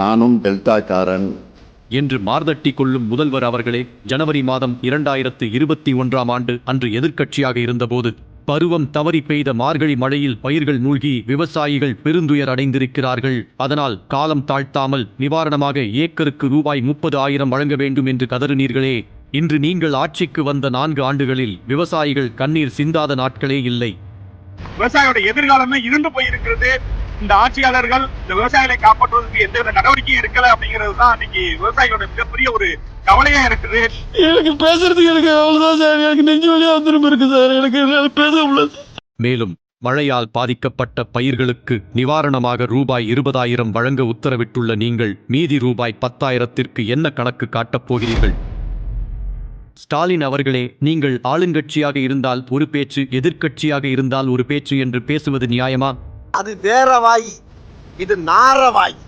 நானும் டெல்டாக்காரன். என்று மார்தட்டி கொள்ளும் முதல்வர் அவர்களே ஜனவரி மாதம் இரண்டாயிரத்து இருபத்தி ஒன்றாம் ஆண்டு அன்று எதிர்க்கட்சியாக இருந்தபோது பருவம் தவறி பெய்த மார்கழி மழையில் பயிர்கள் மூழ்கி விவசாயிகள் பெருந்துயர் அடைந்திருக்கிறார்கள். அதனால் காலம் தாழ்த்தாமல் நிவாரணமாக ஏக்கருக்கு ரூபாய் முப்பது ஆயிரம் வழங்க வேண்டும் என்று கதறினீர்களே. இன்று நீங்கள் ஆட்சிக்கு வந்த நான்கு ஆண்டுகளில் விவசாயிகள் கண்ணீர் சிந்தாத நாட்களே இல்லை. விவசாயியோட எதிர்காலமே இருண்டு போயிருக்கிறது. இந்த ஆட்சியாளர்கள் இந்த விவசாயிகளை காப்பாற்றுவதற்கு எந்தவித நடவடிக்கையும் எடுக்கல அப்படிங்கிறது தான் இன்னைக்கு விவசாயிகளோட மிகப்பெரிய ஒரு கவலையா இருக்குது. எனக்கு பேசுறதுக்கு எனக்கு அவ்வளவுதான் சார். எனக்கு நெஞ்சு வழியா வந்துடும் இருக்கு சார். எனக்கு பேச முடியல மேலும் மழையால் பாதிக்கப்பட்ட பயிர்களுக்கு நிவாரணமாக ரூபாய் இருபதாயிரம் வழங்க உத்தரவிட்டுள்ள நீங்கள் மீதி ரூபாய் பத்தாயிரத்திற்கு என்ன கணக்கு காட்டப் போகிறீர்கள்? ஸ்டாலின் அவர்களே நீங்கள் ஆளுங்கட்சியாக இருந்தால் ஒரு பேச்சு எதிர்க்கட்சியாக இருந்தால் ஒரு பேச்சு என்று பேசுவது நியாயமா? அது வேற வாய் இது நார வாய்